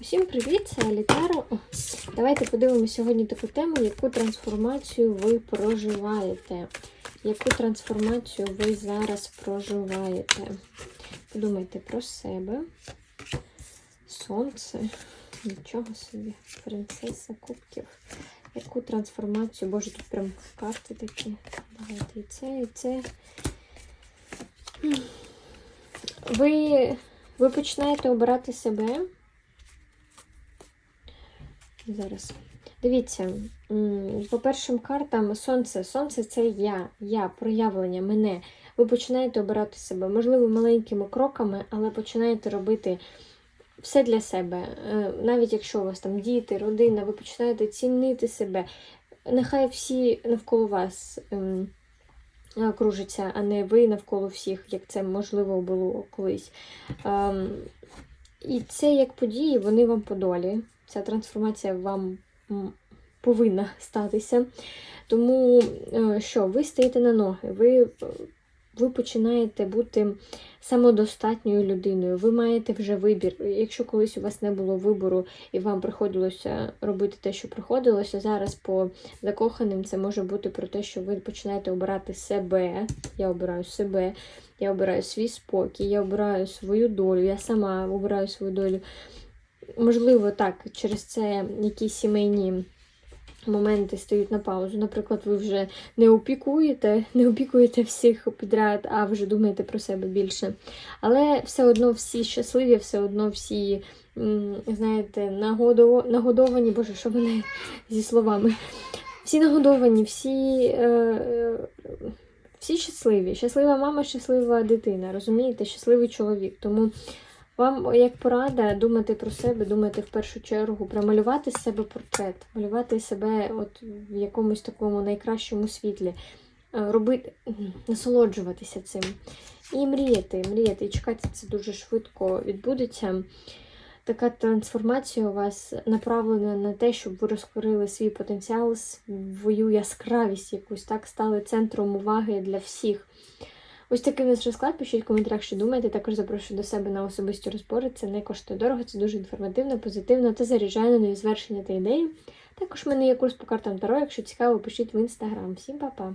Усім привіт, це Алітара. О, Давайте подивимося сьогодні таку тему, яку трансформацію ви проживаєте. Яку трансформацію ви зараз проживаєте? Подумайте про себе. Сонце. Нічого собі. Принцеса кубків. Яку трансформацію? Боже, тут прям карти такі. Давайте і це, і це. Ви, ви починаєте обирати себе. Зараз. Дивіться, по першим картам сонце. Сонце це я, я, проявлення, мене. Ви починаєте обирати себе, можливо, маленькими кроками, але починаєте робити все для себе. Е, Навіть якщо у вас там діти, родина, ви починаєте цінити себе. Нехай всі навколо вас ем, е, кружаться, а не ви навколо всіх, як це можливо було колись. Ем, І це як події, вони вам по долі. Ця трансформація вам повинна статися. Тому е, що, ви стоїте на ноги, ви, е, ви починаєте бути самодостатньою людиною. Ви маєте вже вибір. Якщо колись у вас не було вибору і вам приходилося робити те, що приходилося, зараз по закоханим це може бути про те, що ви починаєте обирати себе. Я обираю себе, я обираю свій спокій, я обираю свою долю, я сама обираю свою долю. Можливо, так, через це якісь сімейні моменти стають на паузу. Наприклад, ви вже не опікуєте, не опікуєте всіх підряд, а вже думаєте про себе більше. Але все одно всі щасливі, все одно всі, знаєте, нагодо- нагодовані, боже, що вони зі словами. Всі нагодовані, всі. Е, всі щасливі. Щаслива мама, щаслива дитина, розумієте, щасливий чоловік. Тому вам, як порада, думати про себе, думати в першу чергу, промалювати з себе портрет, малювати себе от в якомусь такому найкращому світлі, е, робити, насолоджуватися цим. І мріяти, мріяти, і чекати це дуже швидко відбудеться. Така трансформація у вас направлена на те, щоб ви розкрили свій потенціал, свою яскравість якусь, так, стали центром уваги для всіх. Ось такий у нас розклад. Пишіть в коментарях, що думаєте. Також запрошую до себе на особисті розбори. Це не коштує дорого, це дуже інформативно, позитивно та заряджає на нові звершення та ідеї. Також в мене є курс по картам Таро. Якщо цікаво, пишіть в інстаграм. Всім па-па!